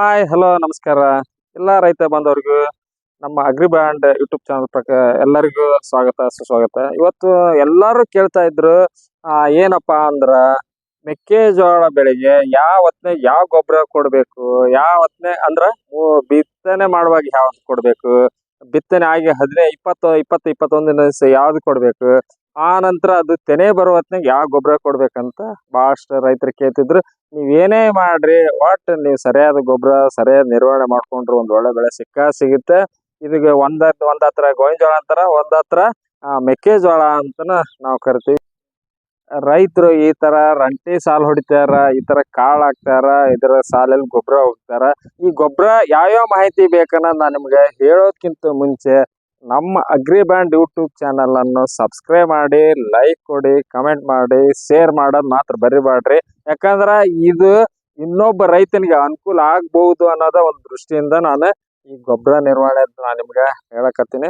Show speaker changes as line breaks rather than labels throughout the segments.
Hi hello ನಮಸ್ಕಾರ. ಎಲ್ಲ ರೈತ ಬಾಂಧವರಿಗೂ, ನಮ್ಮ ಅಗ್ರಿ ಬ್ಯಾಂಡ್ ಯೂಟ್ಯೂಬ್ ಚಾನಲ್ ಪ್ರಕಾರ ಎಲ್ಲರಿಗೂ ಸ್ವಾಗತ, ಸುಸ್ವಾಗತ. ಇವತ್ತು ಎಲ್ಲರೂ ಕೇಳ್ತಾ ಇದ್ರು ಏನಪ್ಪಾ ಅಂದ್ರ, ಮೆಕ್ಕೆಜೋಳ ಬೆಳೆಗೆ ಯಾವ ಹೊತ್ತನೆ ಯಾವ ಗೊಬ್ಬರ ಕೊಡ್ಬೇಕು, ಯಾವ ಹೊತ್ತನೆ ಅಂದ್ರ ಬಿತ್ತನೆ ಮಾಡುವಾಗ ಯಾವ್ದು ಕೊಡ್ಬೇಕು, ಬಿತ್ತನೆ ಆಗಿ ಹದಿನೈದು ಇಪ್ಪತ್ತು ಇಪ್ಪತ್ತು ಇಪ್ಪತ್ತೊಂದು ಯಾವ್ದು ಕೊಡ್ಬೇಕು ಆ ನಂತರ ಅದು ತೆನೆ ಬರೋ ಹೊತ್ನಾಗ ಯಾವ ಗೊಬ್ಬರ ಕೊಡ್ಬೇಕಂತ ಭಾಳಷ್ಟು ರೈತರು ಕೇಳ್ತಿದ್ರು. ನೀವೇನೇ ಮಾಡ್ರಿ ಒಟ್ಟು ನೀವು ಸರಿಯಾದ ಗೊಬ್ಬರ ಸರಿಯಾದ ನಿರ್ವಹಣೆ ಮಾಡ್ಕೊಂಡ್ರು ಒಂದ್ ಒಳ್ಳೆ ಬೆಳೆ ಸಿಕ್ಕ, ಸಿಗುತ್ತೆ. ಇದಕ್ಕೆ ಒಂದ್ ಒಂದ್ ಹತ್ರ ಗೋವಿನ ಅಂತಾರ, ಒಂದ್ ಹತ್ರ ಮೆಕ್ಕೆಜೋಳ ಅಂತನ ನಾವು ಕರಿತೀವಿ. ರೈತರು ಈ ತರ ರಂಟಿ ಸಾಲು ಹೊಡಿತಾರ, ಈ ತರ ಕಾಳು ಹಾಕ್ತಾರ, ಇದರ ಸಾಲಲ್ಲಿ ಗೊಬ್ಬರ ಹೋಗ್ತಾರ. ಈ ಗೊಬ್ಬರ ಯಾವ್ಯಾವ ಮಾಹಿತಿ ಬೇಕನ್ನ ನಾನು ನಿಮ್ಗೆ ಹೇಳೋದ್ಕಿಂತ ಮುಂಚೆ ನಮ್ಮ ಅಗ್ರಿ ಬ್ಯಾಂಡ್ ಯೂಟ್ಯೂಬ್ ಚಾನಲ್ ಅನ್ನು ಸಬ್ಸ್ಕ್ರೈಬ್ ಮಾಡಿ ಲೈಕ್ ಕೊಡಿ ಕಮೆಂಟ್ ಮಾಡಿ ಶೇರ್ ಮಾಡೋದು ಮಾತ್ರ ಬರಿಬೇಡ್ರಿ ಯಾಕಂದ್ರ ಇದು ಇನ್ನೊಬ್ಬ ರೈತನಿಗೆ ಅನುಕೂಲ ಆಗ್ಬಹುದು ಅನ್ನೋದ ಒಂದು ದೃಷ್ಟಿಯಿಂದ ನಾನು ಈ ಗೊಬ್ಬರ ನಿರ್ವಹಣೆ ಅಂತ ನಾನು ನಿಮ್ಗೆ ಹೇಳಕತ್ತೀನಿ.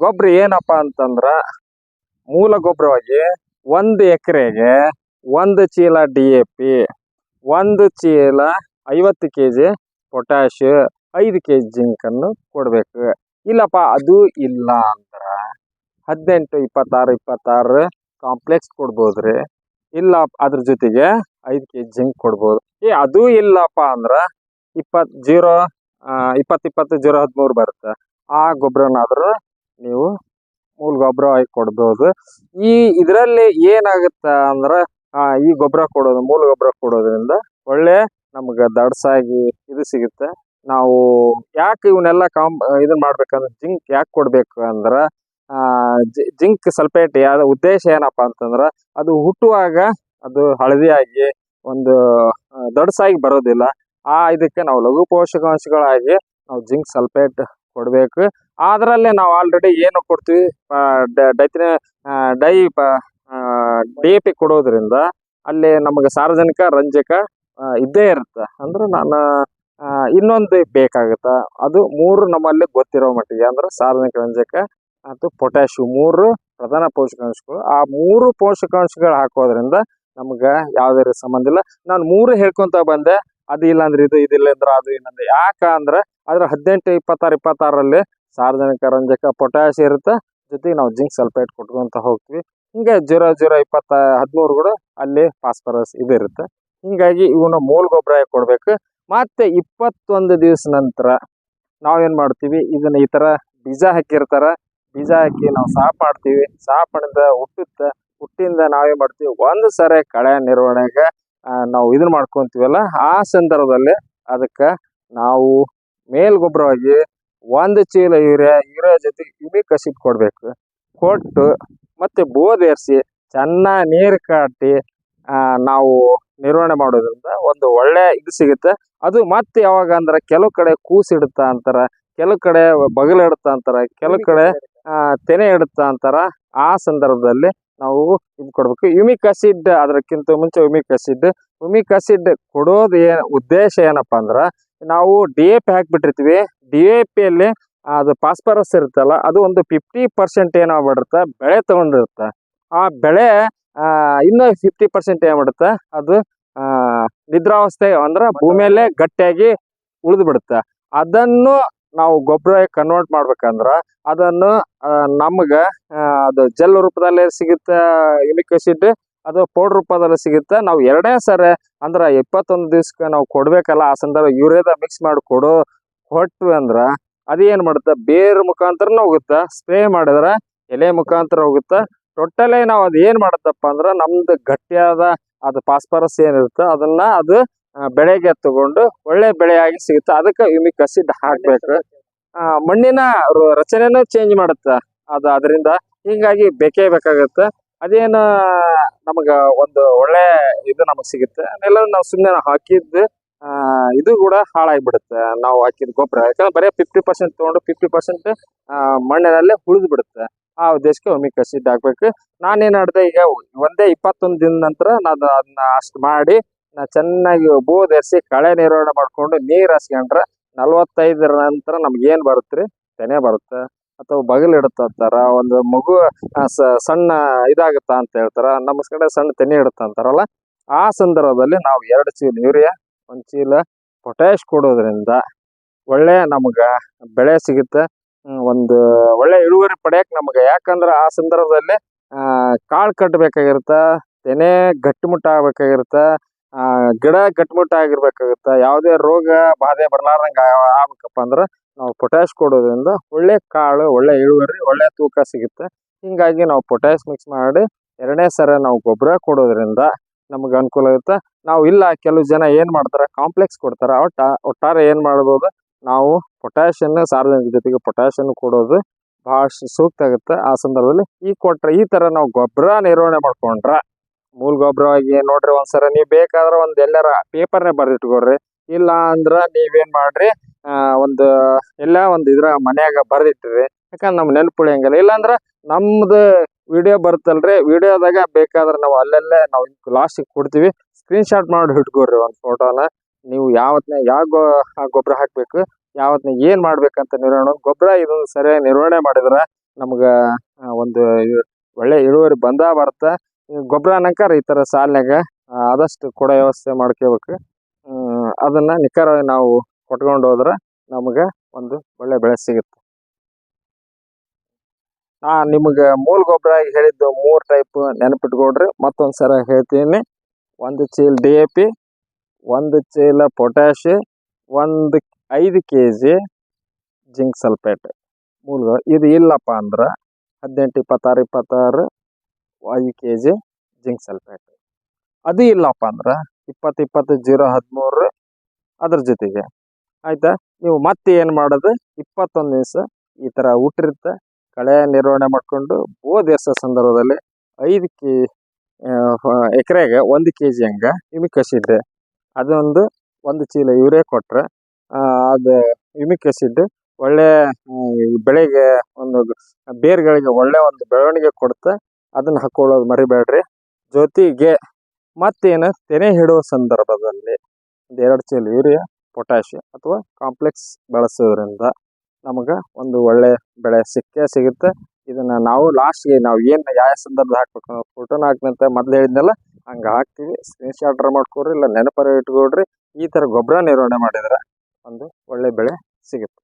ಗೊಬ್ಬರ ಏನಪ್ಪಾ ಅಂತಂದ್ರ ಮೂಲ ಗೊಬ್ಬರವಾಗಿ ಒಂದು ಎಕರೆಗೆ ಒಂದು ಚೀಲ ಡಿ ಎ ಪಿ ಒಂದು ಚೀಲ ಐವತ್ತು ಕೆ ಜಿ ಪೊಟ್ಯಾಶ್ ಐದು ಕೆ ಜಿ ಜಿಂಕನ್ನು ಕೊಡಬೇಕು. ಇಲ್ಲಪ್ಪ, ಅದು ಇಲ್ಲ ಅಂದ್ರ ಹದಿನೆಂಟು, ಇಪ್ಪತ್ತಾರು ಇಪ್ಪತ್ತಾರು ಕಾಂಪ್ಲೆಕ್ಸ್ ಕೊಡ್ಬೋದ್ರಿ. ಇಲ್ಲ, ಅದ್ರ ಜೊತೆಗೆ ಐದು ಕೆ ಜಿ ಜಿಂಕ್ ಕೊಡ್ಬೋದು. ಏ, ಅದು ಇಲ್ಲಪ್ಪ ಅಂದ್ರ ಇಪ್ಪತ್ತು ಜೀರೋ ಇಪ್ಪತ್ತು ಇಪ್ಪತ್ತು ಜೀರೋ ಹದಿಮೂರು ಬರುತ್ತೆ. ಆ ಗೊಬ್ಬರನಾದರೂ ನೀವು ಮೂಲ ಗೊಬ್ಬರ ಆಗಿ ಕೊಡ್ಬೋದು. ಈ ಇದರಲ್ಲಿ ಏನಾಗುತ್ತೆ ಅಂದ್ರ ಈ ಗೊಬ್ಬರ ಕೊಡೋದು, ಮೂಲ ಗೊಬ್ಬರ ಕೊಡೋದ್ರಿಂದ ಒಳ್ಳೆ ನಮ್ಗೆ ದಡ್ಸಾಗಿ ಇದು ಸಿಗುತ್ತೆ. ನಾವು ಯಾಕೆ ಇವನ್ನೆಲ್ಲ ಕಾಂಪ್ ಇದನ್ನ ಮಾಡ್ಬೇಕಂದ್ರೆ ಜಿಂಕ್ ಯಾಕೆ ಕೊಡ್ಬೇಕು ಅಂದ್ರೆ ಜಿಂಕ್ ಸಲ್ಪೇಟ್ ಯಾವ ಉದ್ದೇಶ ಏನಪ್ಪಾ ಅಂತಂದ್ರೆ, ಅದು ಹುಟ್ಟುವಾಗ ಅದು ಹಳದಿಯಾಗಿ ಒಂದು ದೊಡ್ಡಸಾಗಿ ಬರೋದಿಲ್ಲ. ಆ ಇದಕ್ಕೆ ನಾವು ಲಘು ಪೋಷಕಾಂಶಗಳಾಗಿ ನಾವು ಜಿಂಕ್ ಸಲ್ಪೇಟ್ ಕೊಡಬೇಕು. ಅದರಲ್ಲೇ ನಾವು ಆಲ್ರೆಡಿ ಏನು ಕೊಡ್ತೀವಿ ಡೈತಿನ ಡೈ ಡಿ ಎ ಪಿ ಕೊಡೋದ್ರಿಂದ ಅಲ್ಲಿ ನಮಗೆ ಸಾರ್ವಜನಿಕ ರಂಜಕ ಇದ್ದೇ ಇರುತ್ತೆ. ಅಂದ್ರೆ ನಾನು ಇನ್ನೊಂದು ಬೇಕಾಗುತ್ತೆ? ಅದು ಮೂರು ನಮ್ಮಲ್ಲಿ ಗೊತ್ತಿರೋ ಮಟ್ಟಿಗೆ, ಅಂದ್ರೆ ಸಾರ್ವಜನಿಕ ರಂಜಕ ಮತ್ತು ಪೊಟ್ಯಾಶು ಮೂರು ಪ್ರಧಾನ ಪೋಷಕಾಂಶಗಳು. ಆ ಮೂರು ಪೋಷಕಾಂಶಗಳು ಹಾಕೋದ್ರಿಂದ ನಮ್ಗೆ ಯಾವುದೇ ಸಂಬಂಧ ಇಲ್ಲ. ನಾನು ಮೂರು ಹೇಳ್ಕೊಂತ ಬಂದೆ, ಅದು ಇಲ್ಲ ಅಂದ್ರೆ ಇದು ಇದಿಲ್ಲ ಅಂದ್ರೆ ಅದು ಏನಂದ್ರೆ ಯಾಕಂದ್ರೆ ಯಾಕ ಅಂದ್ರೆ ಅದ್ರ ಹದಿನೆಂಟು, ಇಪ್ಪತ್ತಾರು, ಇಪ್ಪತ್ತಾರರಲ್ಲಿ ಸಾರ್ವಜನಿಕ ರಂಜಕ ಪೊಟ್ಯಾಶ್ ಇರುತ್ತೆ. ಜೊತೆಗೆ ನಾವು ಜಿಂಕ್ ಸಲ್ಫೇಟ್ ಕೊಟ್ಕೊಂತ ಹೋಗ್ತೀವಿ. ಹಿಂಗೆ ಜೀರೋ ಜೀರೋ, ಇಪ್ಪತ್ತ, ಹದಿಮೂರು ಕೂಡ ಅಲ್ಲಿ ಫಾಸ್ಫರಸ್ ಇದು ಇರುತ್ತೆ. ಹಿಂಗಾಗಿ ಇವನ್ನ ಮೂಲ ಗೊಬ್ಬರ ಕೊಡ್ಬೇಕು? ಮತ್ತೆ ಇಪ್ಪತ್ತೊಂದು ದಿವಸ ನಂತರ ನಾವೇನು ಮಾಡ್ತೀವಿ? ಇದನ್ನ ಈ ತರ ಬೀಜ ಹಾಕಿರ್ತಾರ. ಬೀಜ ಹಾಕಿ ನಾವು ಸಾಪಾಡ್ತೀವಿ. ಮಾಡ್ತೀವಿ ಸಾಪ್ ಮಾಡಿದ ಹುಟ್ಟುತ್ತೆ ಹುಟ್ಟಿಂದ ನಾವೇನ್ ಮಾಡ್ತೀವಿ? ಒಂದು ಸರಿ ಕಳೆ ನಿರ್ವಹಣೆಗೆ ನಾವು ಇದನ್ನ ಮಾಡ್ಕೊಂತೀವಲ್ಲ? ಆ ಸಂದರ್ಭದಲ್ಲಿ ಅದಕ್ಕೆ ನಾವು ಮೇಲ್ ಗೊಬ್ಬರವಾಗಿ ಒಂದು ಚೀಲ ಯೂರಿಯಾ ಯೂರಿಯಾ ಜೊತೆಗೆ ಯುಮಿಕ್ ಅಸಿಡ್ ಕೊಡ್ಬೇಕು. ಕೊಟ್ಟು ಮತ್ತೆ ಬೋಧೇರಿಸಿ ಚೆನ್ನಾಗಿ ನೀರು ಕಾಟಿ ನಾವು ನಿರ್ವಹಣೆ ಮಾಡೋದ್ರಿಂದ ಒಂದು ಒಳ್ಳೆ ಇದು ಸಿಗುತ್ತೆ. ಅದು ಮತ್ತೆ ಯಾವಾಗ ಅಂದ್ರೆ ಕೆಲವು ಕಡೆ ಕೂಸಿಡುತ್ತಾ ಅಂತಾರ ಕೆಲವು ಕಡೆ ಬಗಲ್ ಇಡುತ್ತ ಅಂತಾರ ಕೆಲವು ಕಡೆ ಆ, ತೆನೆ ಇಡುತ್ತಾ ಅಂತಾರ ಆ ಸಂದರ್ಭದಲ್ಲಿ ನಾವು ಇದು ಕೊಡ್ಬೇಕು. ಯುಮಿಕ್ ಆಸಿಡ್ ಅದಕ್ಕಿಂತ ಮುಂಚೆ ಯುಮಿಕ್ ಆಸಿಡ್ ಯುಮಿಕ್ ಆಸಿಡ್ ಕೊಡೋದು ಏನ್ ಉದ್ದೇಶ ಏನಪ್ಪಾ ಅಂದ್ರ ನಾವು ಡಿ ಎ ಪಿ ಹಾಕ್ಬಿಟ್ಟಿರ್ತೀವಿ. ಡಿ ಎ ಪಿಯಲ್ಲಿ ಅದು ಫಾಸ್ಫರಸ್ ಇರುತ್ತಲ್ಲ ಅದು ಒಂದು ಫಿಫ್ಟಿ ಪರ್ಸೆಂಟ್ ಏನಾಗ್ಬಿಡುತ್ತೆ ಬೆಳೆ ತಗೊಂಡಿರುತ್ತೆ. ಆ ಬೆಳೆ ಇನ್ನೂ ಫಿಫ್ಟಿ ಪರ್ಸೆಂಟ್ ಏನ್ ಮಾಡುತ್ತೆ? ಅದು ನಿದ್ರಾವಸ್ಥೆ ಅಂದ್ರೆ ಭೂಮಿಯಲ್ಲೇ ಗಟ್ಟಿಯಾಗಿ ಉಳಿದು ಬಿಡುತ್ತೆ ಅದನ್ನು ನಾವು ಗೊಬ್ಬರ ಕನ್ವರ್ಟ್ ಮಾಡ್ಬೇಕಂದ್ರ ಅದನ್ನು ನಮ್ಗೆ ಅದು ಜೆಲ್ ರೂಪದಲ್ಲಿ ಸಿಗುತ್ತೆ ಆಸಿಡ್, ಅದು ಪೌಡರ್ ರೂಪದಲ್ಲಿ ಸಿಗುತ್ತೆ. ನಾವು ಎರಡೇ ಸರಿ ಅಂದ್ರೆ ಇಪ್ಪತ್ತೊಂದು ದಿವ್ಸಕ್ಕೆ ನಾವು ಕೊಡ್ಬೇಕಲ್ಲ, ಆ ಸಂದರ್ಭ ಯೂರಿಯಾದ ಮಿಕ್ಸ್ ಮಾಡಿ ಕೊಡು ಕೊಟ್ವಿ ಅಂದ್ರ ಅದೇನ್ ಮಾಡುತ್ತೆ? ಬೇರ್ ಮುಖಾಂತರನ ಹೋಗುತ್ತೆ, ಸ್ಪ್ರೇ ಮಾಡಿದ್ರೆ ಎಲೆ ಮುಖಾಂತರ ಹೋಗುತ್ತೆ ಟೋಟಲಿ ನಾವು ಅದು ಏನ್ ಮಾಡುತ್ತಪ್ಪ ಅಂದ್ರ ನಮ್ದು ಗಟ್ಟಿಯಾದ ಅದು ಫಾಸ್ಫರಸ್ ಏನಿರುತ್ತೆ ಅದನ್ನ ಅದು ಬೆಳೆಗೆ ತಗೊಂಡು ಒಳ್ಳೆ ಬೆಳೆಯಾಗಿ ಸಿಗುತ್ತೆ. ಅದಕ್ಕೆ ಯುಮಿಕ್ ಅಸಿಡ್ ಹಾಕ್ಬೇಕು. ಮಣ್ಣಿನ ರಚನೆನ ಚೇಂಜ್ ಮಾಡುತ್ತೆ ಅದು ಅದರಿಂದ. ಹಿಂಗಾಗಿ ಬೇಕೇ ಬೇಕಾಗುತ್ತೆ. ಅದೇನು ನಮಗ ಒಂದು ಒಳ್ಳೆ ಇದು ನಮಗ್ ಸಿಗುತ್ತೆ. ಅದೆಲ್ಲ ನಾವು ಸುಮ್ಮನೆ ಹಾಕಿದ್ದು ಇದು ಕೂಡ ಹಾಳಾಗಿಬಿಡುತ್ತೆ. ನಾವು ಹಾಕಿದ ಗೊಬ್ಬರ. ಯಾಕಂದ್ರೆ ಬರೀ ಫಿಫ್ಟಿ ಪರ್ಸೆಂಟ್ ತಗೊಂಡು ಫಿಫ್ಟಿ ಪರ್ಸೆಂಟ್ ಮಣ್ಣಿನಲ್ಲೇ ಉಳಿದು ಬಿಡುತ್ತೆ ಆ ಉದ್ದೇಶಕ್ಕೆ ಒಮ್ಮೆ ಕಸಿದ್ದು ಹಾಕ್ಬೇಕು ನಾನೇನ್ ಮಾಡಿದೆ, ಈಗ ಒಂದೇ ಇಪ್ಪತ್ತೊಂದು ದಿನ ನಂತರ ನಾನು ಅದನ್ನ ಅಷ್ಟು ಮಾಡಿ, ನಾ ಚೆನ್ನಾಗಿ ಬೋಧೆರ್ಸಿ ಕಳೆ ನಿರ್ವಹಣೆ ಮಾಡ್ಕೊಂಡು ನೀರು ಹಸ್ಕೊಂಡ್ರೆ ನಲವತ್ತೈದರ ನಂತರ ನಮ್ಗೆ ಏನ್ ಬರುತ್ತೆ ತೆನೆ ಬರುತ್ತೆ. ಅಥವಾ ಬಗಲ್ ಇಡುತ್ತಂತಾರ ಒಂದು ಮಗು ಸಣ್ಣ ಇದಾಗುತ್ತ ಅಂತ ಹೇಳ್ತಾರ ನಮ್ಮ ಸಣ್ಣ ತೆನೆ ಇಡುತ್ತ ಅಂತಾರಲ್ಲ, ಆ ಸಂದರ್ಭದಲ್ಲಿ ನಾವು ಎರಡು ಚೀಲ, ಯೂರಿಯಾ, ಒಂದ್ ಚೀಲ ಪೊಟ್ಯಾಶ್ ಕೊಡೋದ್ರಿಂದ ಒಳ್ಳೆ ನಮಗೆ ಬೆಳೆ ಸಿಗುತ್ತೆ. ಒಂದು ಒಳ್ಳೆ ಇಳುವರಿ ಪಡೆಯಕ್ಕೆ ನಮ್ಗೆ. ಯಾಕಂದ್ರೆ ಆ ಸಂದರ್ಭದಲ್ಲಿ ಕಾಳು ಕಟ್ಟಬೇಕಾಗಿರುತ್ತ ತೆನೆ ಗಟ್ಟಿಮುಟ್ಟ ಆಗ್ಬೇಕಾಗಿರುತ್ತೆ ಆ, ಗಿಡ ಗಟ್ಟಿಮುಟ್ಟ ಯಾವುದೇ ರೋಗ ಬಾಧೆ ಬರ್ಲಾರ್ದಂಗ ಆಗ್ಬೇಕಪ್ಪ ಅಂದ್ರ ನಾವು ಪೊಟ್ಯಾಶ್ ಕೊಡೋದ್ರಿಂದ ಒಳ್ಳೆ ಕಾಳು ಒಳ್ಳೆ ಇಳುವರಿ ಒಳ್ಳೆ ತೂಕ ಸಿಗುತ್ತೆ. ಹಿಂಗಾಗಿ ನಾವು ಪೊಟ್ಯಾಶ್ ಮಿಕ್ಸ್ ಮಾಡಿ ಎರಡನೇ ಸರ ನಾವು ಗೊಬ್ಬರ ಕೊಡೋದ್ರಿಂದ ನಮ್ಗೆ ಅನುಕೂಲ ಆಗುತ್ತೆ. ನಾವು ಇಲ್ಲ ಕೆಲವು ಜನ ಏನು ಮಾಡ್ತಾರೆ ಕಾಂಪ್ಲೆಕ್ಸ್ ಕೊಡ್ತಾರೆ ಒಟ್ಟ ಒಟ್ಟಾರೆ ಏನು ಮಾಡ್ಬೋದು? ನಾವು ಪೊಟ್ಯಾಷಿಯನ್ನ ಸಾರ್ವಜನಿಕ ಜೊತೆಗೆ ಪೊಟ್ಯಾಷಿಯನ್ ಕೊಡೋದು ಭಾಳ ಸೂಕ್ತ ಆಗುತ್ತೆ. ಆ ಸಂದರ್ಭದಲ್ಲಿ ಈ ಕೊಟ್ರೆ, ಈ ತರ ನಾವು ಗೊಬ್ಬರ ನಿರ್ವಹಣೆ ಮಾಡ್ಕೊಂಡ್ರೆ, ಮೂಲ ಗೊಬ್ಬರವಾಗಿ ನೋಡ್ರಿ ಒಂದ್ಸರ ನೀವು ಬೇಕಾದ್ರೆ ಒಂದು ಎಲ್ಲಾರ ಪೇಪರ್ನೇ ಬರೆದಿಟ್ಕೊಡ್ರಿ ಇಲ್ಲ ಅಂದ್ರೆ ನೀವೇನು ಮಾಡ್ರಿ ಒಂದು ಎಲ್ಲ ಒಂದು ಇದ್ರ ಮನ್ಯಾಗ ಬರೆದಿಟ್ಟಿರಿ. ಯಾಕಂದ್ರೆ ನಮ್ಮ ನೆನಪು ಉಳಿಯಂಗಿಲ್ಲ ಇಲ್ಲಾಂದ್ರೆ ನಮ್ದು ವಿಡಿಯೋ ಬರುತ್ತಲ್ರಿ ವಿಡಿಯೋದಾಗ ಬೇಕಾದ್ರೆ ನಾವು ಅಲ್ಲಲ್ಲೇ ನಾವು ಲಾಸ್ಟಿಗೆ ಕೊಡ್ತೀವಿ. ಸ್ಕ್ರೀನ್ ಶಾಟ್ ಮಾಡಿ ಇಟ್ಕೊಡ್ರಿ ಒಂದು ಫೋಟೋನ ನೀವು ಯಾವತ್ನ ಯಾವ ಗೊ ಗೊಬ್ಬರ ಹಾಕಬೇಕು, ಯಾವತ್ನ ಏನು ಮಾಡ್ಬೇಕಂತ ನಿರ್ವಹಣೆ ಗೊಬ್ಬರ ಇದೊಂದು ಸರಿಯಾಗಿ ನಿರ್ವಹಣೆ ಮಾಡಿದ್ರೆ ನಮ್ಗ ಒಂದು ಒಳ್ಳೆ ಇಳುವರಿ ಬಂದ ಬರುತ್ತೆ ಗೊಬ್ಬರ ಈ ಥರ ಸಾಲಿನಾಗ ಆದಷ್ಟು ಕೊಡೋ ವ್ಯವಸ್ಥೆ ಮಾಡ್ಕೋಬೇಕು. ಅದನ್ನ ನಿಖರವಾಗಿ ನಾವು ಕೊಟ್ಕೊಂಡು ಹೋದ್ರ ನಮಗೆ ಒಂದು ಒಳ್ಳೆ ಬೆಳೆ ಸಿಗುತ್ತೆ. ನಾ ನಿಮಗೆ ಮೂಲ ಗೊಬ್ಬರ ಹೇಳಿದ್ದು ಮೂರು ಟೈಪ್ ನೆನಪಿಟ್ಕೊಡ್ರಿ ಮತ್ತೊಂದು ಸಲ ಹೇಳ್ತೀನಿ. ಒಂದು ಚೀಲ ಡಿ ಎ ಪಿ ಒಂದು ಚೀಲ ಪೊಟ್ಯಾಶ್ ಒಂದು ಐದು ಕೆ ಜಿ ಜಿಂಕ್ ಸಲ್ಫೇಟ್ ಮೂಲ ಇದು ಇಲ್ಲಪ್ಪ ಅಂದ್ರೆ ಹದಿನೆಂಟು, ಇಪ್ಪತ್ತಾರು ಇಪ್ಪತ್ತಾರು, ಐದು ಕೆ ಜಿ ಜಿಂಕ್ ಸಲ್ಫೇಟ್ ಅದು ಇಲ್ಲಪ್ಪ ಅಂದ್ರೆ ಇಪ್ಪತ್ತು ಇಪ್ಪತ್ತು, ಜೀರೋ, ಹದಿಮೂರು ಅದ್ರ ಜೊತೆಗೆ. ಆಯ್ತಾ? ನೀವು ಮತ್ತೆ ಏನು ಮಾಡೋದು? ಇಪ್ಪತ್ತೊಂದು ದಿವಸ ಈ ಥರ ಹುಟ್ಟಿರುತ್ತೆ ಕಳೆ ನಿರ್ವಹಣೆ ಮಾಡಿಕೊಂಡು ಬೋಧೆರ್ಸೋ ಸಂದರ್ಭದಲ್ಲಿ ಐದು ಕೆ ಎಕರೆಗೆ ಒಂದು ಕೆ ಜಿ ಹಂಗೆ ಇಮಿಕ್ ಆಸಿಡ್ ಅದೊಂದು ಒಂದು ಚೀಲ ಯೂರಿಯಾ ಕೊಟ್ಟರೆ ಅದು ಯುಮಿಕ್ ಆಸಿಡ್ ಒಳ್ಳೆ ಬೆಳೆಗೆ ಒಂದು ಬೇರುಗಳಿಗೆ ಒಳ್ಳೆ ಒಂದು ಬೆಳವಣಿಗೆ ಕೊಡುತ್ತೆ ಅದನ್ನು ಹಾಕ್ಕೊಳ್ಳೋದು ಮರಿಬೇಡ್ರಿ. ಜೊತೆಗೆ ಮತ್ತೇನು ತೆನೆ ಹಿಡುವ ಸಂದರ್ಭದಲ್ಲಿ ಒಂದು ಎರಡು ಚೀಲ ಯೂರಿಯಾ ಪೊಟ್ಯಾಶ್ ಅಥವಾ ಕಾಂಪ್ಲೆಕ್ಸ್ ಬಳಸೋದ್ರಿಂದ ನಮಗೆ ಒಂದು ಒಳ್ಳೆ ಬೆಳೆ ಸಿಕ್ಕೇ ಸಿಗುತ್ತೆ. ಇದನ್ನ ನಾವು ಲಾಸ್ಟ್ಗೆ ನಾವು ಏನು ಯಾವ ಸಂದರ್ಭ ಹಾಕ್ಬೇಕು ಫೋಟೋನ ಹಾಕ್ನಂತೆ ಮೊದ್ಲು ಹೇಳಿದ್ನಲ್ಲ ಹಂಗೆ ಹಾಕ್ತೀವಿ ಸ್ಕ್ರೀನ್ ಶಾಟ್ ಮಾಡ್ಕೊಡ್ರಿ, ಇಲ್ಲ ನೆನಪರ ಇಟ್ಕೊಳ್ರಿ ಈ ಥರ ಗೊಬ್ಬರ ನಿರ್ವಹಣೆ ಮಾಡಿದ್ರೆ ಒಂದು ಒಳ್ಳೆ ಬೆಳೆ ಸಿಗುತ್ತೆ.